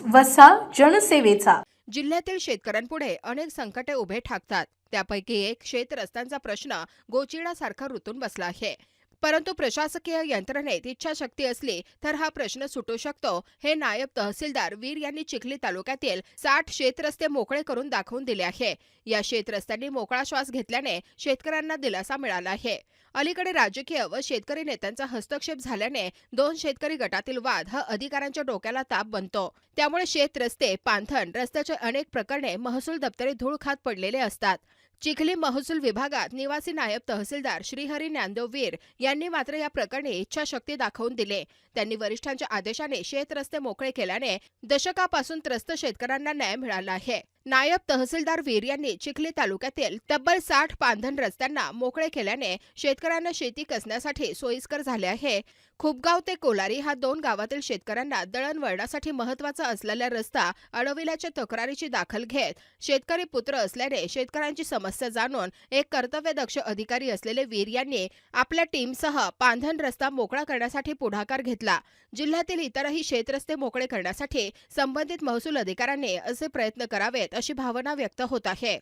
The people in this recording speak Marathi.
न्यूज वसा जनसेवेचा. जिल्ह्यातील शेतकऱ्यांपुढे अनेक संकटे उभे ठाकतात. त्यापैकी एक शेत रस्त्यांचा प्रश्न गोचिडासारखा ऋतून बसला आहे. परंतु प्रशासकीय यंत्रणेत इच्छाशक्ती असली तर हा प्रश्न सुटू शकतो. हे नायब तहसीलदार वीर यांनी चिखली तालुक्यातील साठ शेतरस्ते मोकळे करून दाखवून दिले आहे. या शेतरस्त्यांनी मोकळा श्वास घेतल्याने शेतकऱ्यांना दिलासा मिळाला आहे. अलीकडे राजकीय व शेतकरी नेत्यांचा हस्तक्षेप झाल्याने दोन शेतकरी गटातील वाद हा अधिकाऱ्यांच्या डोक्याला ताप बनतो. त्यामुळे शेत रस्ते पांथण रस्त्याचे अनेक प्रकरणे महसूल दप्तरी धूळ खात पडलेले असतात. चिखली महसूल विभागात निवासी नायब तहसीलदार श्रीहरी ज्ञानदेव वीर यांनी मात्र या प्रकरणी इच्छाशक्ती दाखवून दिले. त्यांनी वरिष्ठांच्या आदेशाने शेत रस्ते मोकळे केल्याने दशकापासून त्रस्त शेतकऱ्यांना न्याय मिळाला आहे. नायब तहसीलदार वीर यांनी चिखली तालुक्यातील तब्बल साठ पांधन रस्त्यांना मोकळे केल्याने शेतकऱ्यांना शेती कसण्यासाठी सोयीस्कर झाले आहे. खुपगाव ते कोलारी हा दोन गावातील शेतकऱ्यांना दळणवळणासाठी महत्त्वाचा असलेला रस्ता अडविल्याच्या तक्रारीची दाखल घेत शेतकरी पुत्र असल्याने शेतकऱ्यांची समस्या जाणून एक कर्तव्यदक्ष अधिकारी असलेले वीर यांनी आपल्या टीमसह पांधन रस्ता मोकळा करण्यासाठी पुढाकार घेतला. जिल्ह्यातील इतरही शेतरस्ते मोकळे करण्यासाठी संबंधित महसूल अधिकाऱ्यांनी असे प्रयत्न करावेत अशी भावना व्यक्त होत आहे.